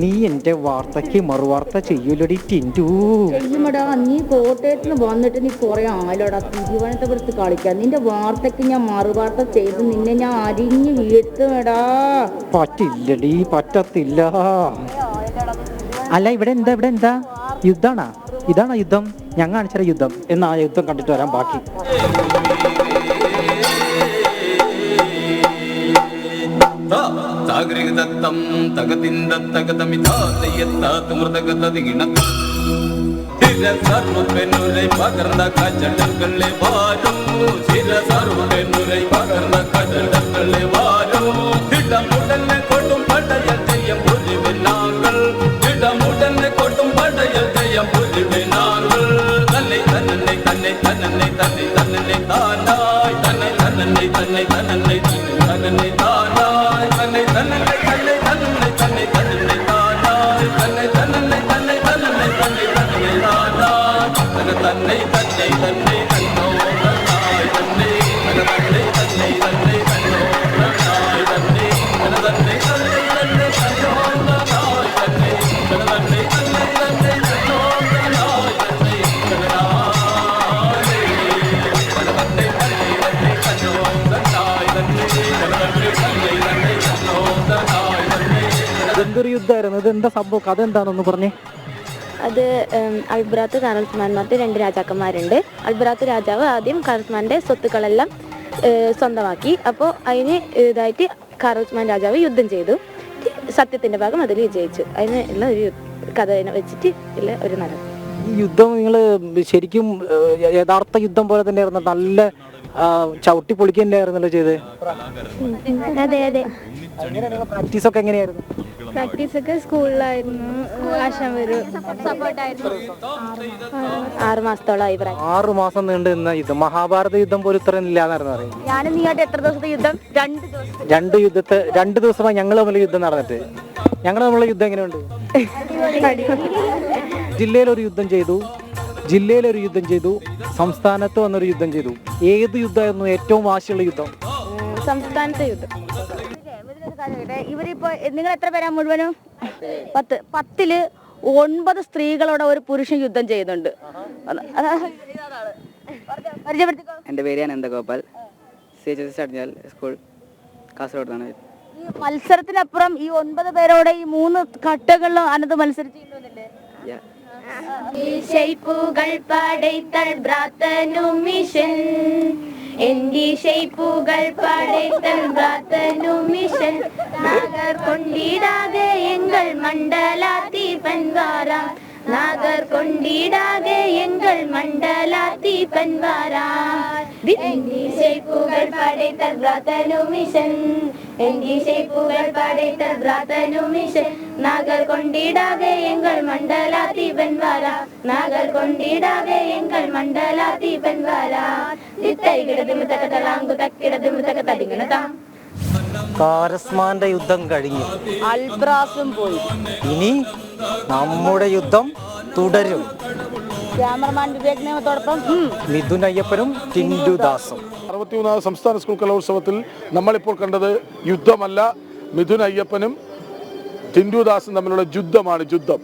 നീ എന്റെ വാർത്തക്ക് മറുവാർത്ത ചെയ്യൂലടി ടിന്റു ചെയ്യുമടാ നീ കോട്ടയത്ത് നിന്ന് വന്നിട്ട് നീ കുറെ ആലോടാ തിരുവനന്തപുരത്ത് കളിക്കാൻ നിന്റെ വാർത്തക്ക് ഞാൻ മറുവാർത്ത ചെയ്ത് നിന്നെ ഞാൻ അരിഞ്ഞു വീഴ്ത്തുമെടാ. പറ്റില്ലടി പറ്റത്തില്ല. അല്ല ഇവിടെ എന്താ ഇവിടെ എന്താ? യുദ്ധാണാ? ഇതാണോ യുദ്ധം? ഞാൻ കാണിച്ച യുദ്ധം. എന്നാ ആ യുദ്ധം കണ്ടിട്ട് വരാൻ ബാക്കി. സാഗരികദത്തം തകതിന്തത്തകതമിതാത്തയത്താത്ത് മൃതകതതികിണത്ത സർവപ്പെന്നുரை പകർന്ന കച്ചടക്കളെ വാരും ചില സർവപ്പെന്നുரை പകർന്ന കച്ചടക്കളെ വാരും തിടമുടനെ കൊട്ടും പടയൽ തന്നെ തന്നെ തന്നെ തന്നെ തന്നോ തന്നെ തന്നെ തന്നെ തന്നെ തന്നെ തന്നോ തന്നെ തന്നെ തന്നെ തന്നെ തന്നെ തന്നോ തന്നെ തന്നെ തന്നെ സംഭവം കഥ എന്താണെന്ന് പറഞ്ഞേ അത് അൽബ്രാത്ത് അൽബ്രാത്ത് കാറൽസ്മാൻമാർക്ക് രണ്ട് രാജാക്കന്മാരുണ്ട്. അൽബ്രാത്ത് രാജാവ് ആദ്യം കാറസ്മാന്റെ സ്വത്തുക്കളെല്ലാം സ്വന്തമാക്കി. അപ്പോൾ അതിന് ഇതായിട്ട് കാറസ്മാൻ രാജാവ് യുദ്ധം ചെയ്തു. സത്യത്തിന്റെ ഭാഗം അതിൽ വിജയിച്ചു. അതിന് ഉള്ള ഒരു കഥ വെച്ചിട്ട് ഉള്ള ഒരു നടൻ. ഈ യുദ്ധം നിങ്ങൾ ശരിക്കും യഥാർത്ഥ യുദ്ധം പോലെ തന്നെ തന്നെയായിരുന്നു. നല്ല ചവിട്ടി പൊളിക്കുക തന്നെയായിരുന്നല്ലോ ചെയ്ത് അതെ അതെ. പ്രാക്ടീസ് ഒക്കെ എങ്ങനെയായിരുന്നു? പ്രാക്ടീസ് ഒക്കെ സ്കൂളിലായിരുന്നു ആശാൻ വരും. ആറ് മാസത്തോളമായി ആറു മാസം നീണ്ടു നിന്ന യുദ്ധം. മഹാഭാരത യുദ്ധം പോലും ഇത്രയും ഇല്ലാന്നായിരുന്നു പറയുന്നത്. ഞാനും നീയായിട്ട് എത്ര ദിവസത്തെ യുദ്ധം? രണ്ട് ദിവസം രണ്ട് യുദ്ധത്തെ രണ്ട് ദിവസമായി ഞങ്ങൾ തമ്മിൽ യുദ്ധം നടന്നിട്ട്. ഞങ്ങൾ തമ്മിലുള്ള യുദ്ധം എങ്ങനെയുണ്ട്? ജില്ലയിലൊരു യുദ്ധം ചെയ്തു ജില്ലയിലൊരു യുദ്ധം ചെയ്തു സംസ്ഥാനത്ത് വന്നൊരു യുദ്ധം ചെയ്തു. ഏത് യുദ്ധമായിരുന്നു ഏറ്റവും വാശിയുള്ള യുദ്ധം? സംസ്ഥാനത്തെ യുദ്ധം. ഇവരിപ്പോ നിങ്ങൾ എത്ര പേരാ മുഴുവനും? പത്ത്. പത്തിൽ ഒൻപത് സ്ത്രീകളോടെ ഒരു പുരുഷൻ യുദ്ധം ചെയ്യുന്നുണ്ട്. എന്റെ പേര് Ananthagopal. C H S Adinjal school Kasaragod ആണ് ഈ മത്സരത്തിനപ്പുറം ഈ ഒൻപത് പേരോടെ ഈ മൂന്ന് ഘട്ടങ്ങളിലും അനന്ത് ഈ Yeah. ഷെയ്പ്പുകൾ പടൈത്തൽ ബ്രാത്തനും என்கிசை புகழ் படைத்தன் பிரார்த்தனுமிஷன் நாகர் கொண்டிடாக எங்கள் மண்டலாதீபன் வாரா நாகர் கொண்டிடாக எங்கள் மண்டலாதீபன் வாரா என்கிசை புகழ் படைத்தன் பிரார்த்தனுமிஷன் என்கிசை புகழ் படைத்தன் பிரார்த்தனுமிஷன் ഷെയ്പ്പുകൾ கொண்டிடாக எங்கள் மண்டலா தீபன் வாரா நாகர் கொண்டிடாக எங்கள் மண்டலா தீபன் வாரா കാരസ്മാന്റെ യുദ്ധം കഴിഞ്ഞു. അൽബ്രാസും പോയി. ഇനി നമ്മുടെ യുദ്ധം തുടരും. ക്യാമറമാൻ വിവേക് നിയമത്തോടൊപ്പം മിഥുൻ അയ്യപ്പനും ടിൻഡുദാസും അറുപത്തിമൂന്നാം സംസ്ഥാന സ്കൂൾ കലോത്സവത്തിൽ നമ്മളിപ്പോൾ കണ്ടത് യുദ്ധമല്ല മിഥുൻ അയ്യപ്പനും ടിൻഡു ദാസും തമ്മിലുള്ള യുദ്ധമാണ് യുദ്ധം.